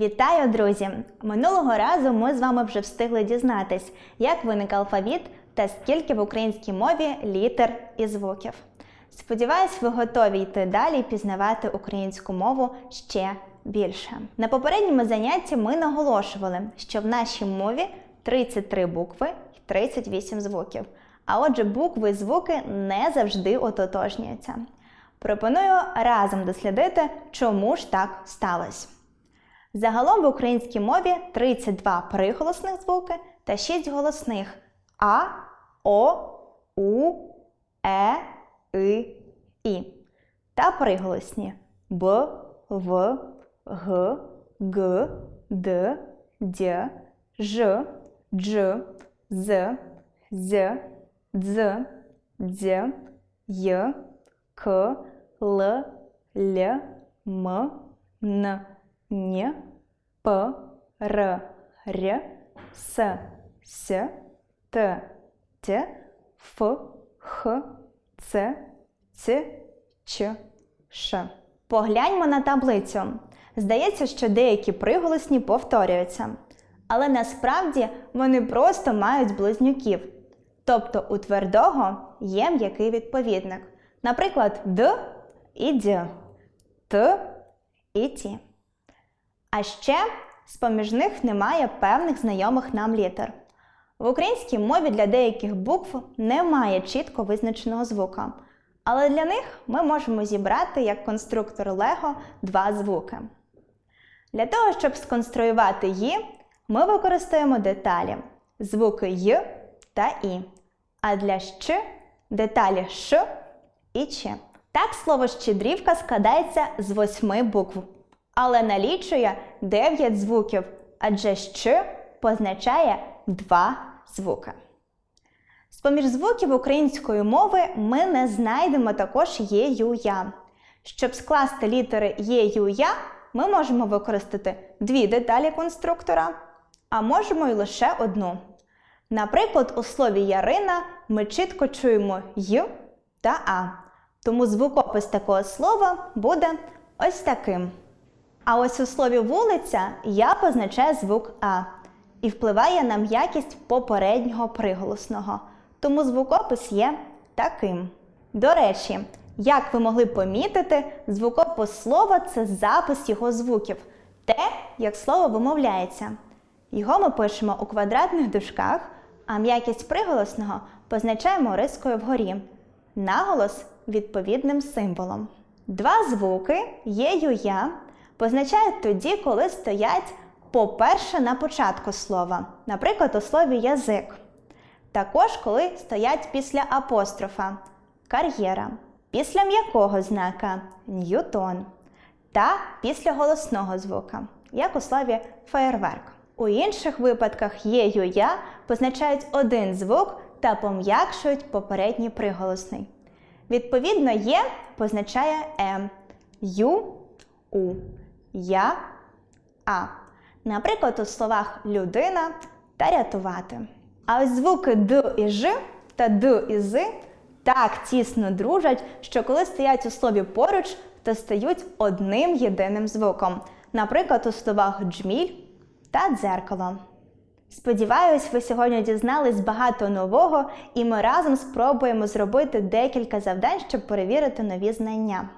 Вітаю, друзі! Минулого разу ми з вами вже встигли дізнатись, як виник алфавіт та скільки в українській мові літер і звуків. Сподіваюсь, ви готові йти далі і пізнавати українську мову ще більше. На попередньому занятті ми наголошували, що в нашій мові 33 букви і 38 звуків. А отже, букви і звуки не завжди ототожнюються. Пропоную разом дослідити, чому ж так сталося. Загалом в українській мові 32 приголосних звуки та 6 голосних. А, О, У, Е, И, І. Та приголосні. Б, В, Г, Г, Д, Д, Ж, Дж, З, З, Дз, Дз, Й, К, Л, Л, М, Н, Н, П, Р, Р, С, С, Т, Т, Ф, Х, Ц, Ц, Ч, Ш. Погляньмо на таблицю. Здається, що деякі приголосні повторюються. Але насправді вони просто мають близнюків. Тобто у твердого є м'який відповідник. Наприклад, Д і Д, Т і Ті. А ще з-поміж них немає певних знайомих нам літер. В українській мові для деяких букв немає чітко визначеного звука, але для них ми можемо зібрати як конструктор Лего два звуки. Для того, щоб сконструювати «ї», ми використаємо деталі звуки «й» та «і», а для «щ» деталі «ш» і «ч». Так слово щедрівка складається з восьми букв, але налічує 9 звуків, адже «щ» позначає два звуки. З-поміж звуків української мови ми не знайдемо також є, ю, я. Щоб скласти літери є, ю, я, ми можемо використати дві деталі конструктора, а можемо й лише одну. Наприклад, у слові Ярина ми чітко чуємо й та а. Тому звукопис такого слова буде ось таким. А ось у слові вулиця я позначає звук А і впливає на м'якість попереднього приголосного. Тому звукопис є таким. До речі, як ви могли помітити, звукопис слова це запис його звуків, те, як слово вимовляється. Його ми пишемо у квадратних дужках, а м'якість приголосного позначаємо рискою вгорі. Наголос відповідним символом. Два звуки є ю я позначають тоді, коли стоять по-перше на початку слова, наприклад, у слові язик. Також коли стоять після апострофа кар'єра, після м'якого знака Ньютон та після голосного звука, як у слові феєрверк. У інших випадках є ю я позначають один звук та пом'якшують попередній приголосний. Відповідно, є позначає М, Ю, У, Я, А. Наприклад, у словах людина та рятувати. А ось звуки Д і Ж та Д і З так тісно дружать, що коли стоять у слові поруч, то стають одним єдиним звуком. Наприклад, у словах джміль та дзеркало. Сподіваюсь, ви сьогодні дізнались багато нового, і ми разом спробуємо зробити декілька завдань, щоб перевірити нові знання.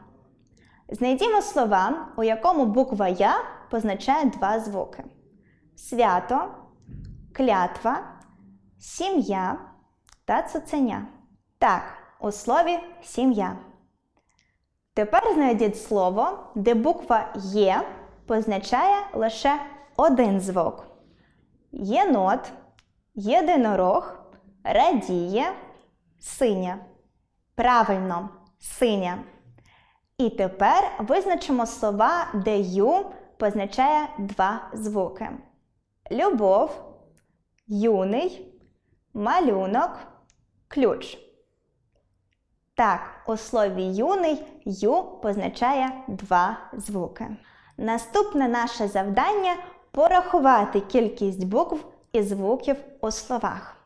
Знайдімо слова, у якому буква Я позначає два звуки: свято, клятва, сім'я та цуценя. Так, у слові сім'я. Тепер знайдіть слово, де буква Є позначає лише один звук. Єнот, єдинорог, радіє, синя. Правильно, синя. І тепер визначимо слова, де ю позначає два звуки: любов, юний, малюнок, ключ. Так, у слові юний ю позначає два звуки. Наступне наше завдання порахувати кількість букв і звуків у словах.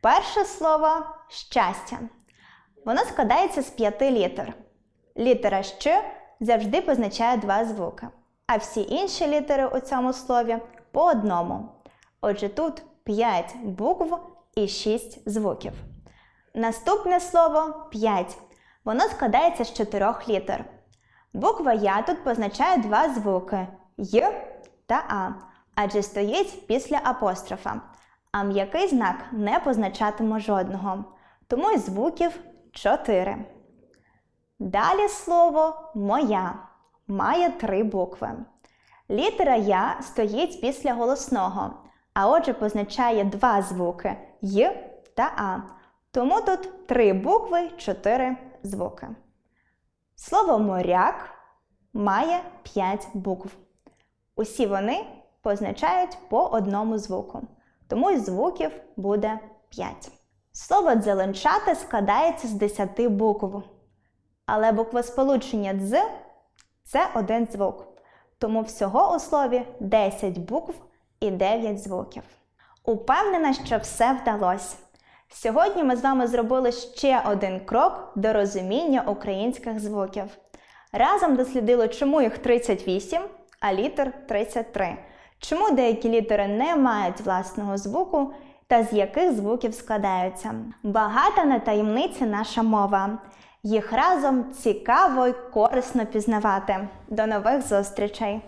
Перше слово щастя. Воно складається з п'яти літер. Літера Щ завжди позначає два звуки. а всі інші літери у цьому слові по одному. Отже, тут 5 букв і 6 звуків. Наступне слово 5. Воно складається з чотирьох літер. Буква Я тут позначає два звуки Й та А, адже стоїть після апострофа. А м'який знак не позначатиме жодного. Тому й звуків 4. Далі слово моя має три букви. Літера Я стоїть після голосного, а отже позначає два звуки Й та А. Тому тут три букви, чотири звуки. Слово моряк має п'ять букв. Усі вони позначають по одному звуку, тому й звуків буде 5. Слово дзеленчати складається з 10 букв, але буквосполучення дз це один звук. Тому всього у слові 10 букв і 9 звуків. Упевнена, що все вдалося. Сьогодні ми з вами зробили ще один крок до розуміння українських звуків. Разом дослідили, чому їх 38, а літер 33. Чому деякі літери не мають власного звуку та з яких звуків складаються. Багата на таємниці наша мова. Їх разом цікаво й корисно пізнавати. До нових зустрічей!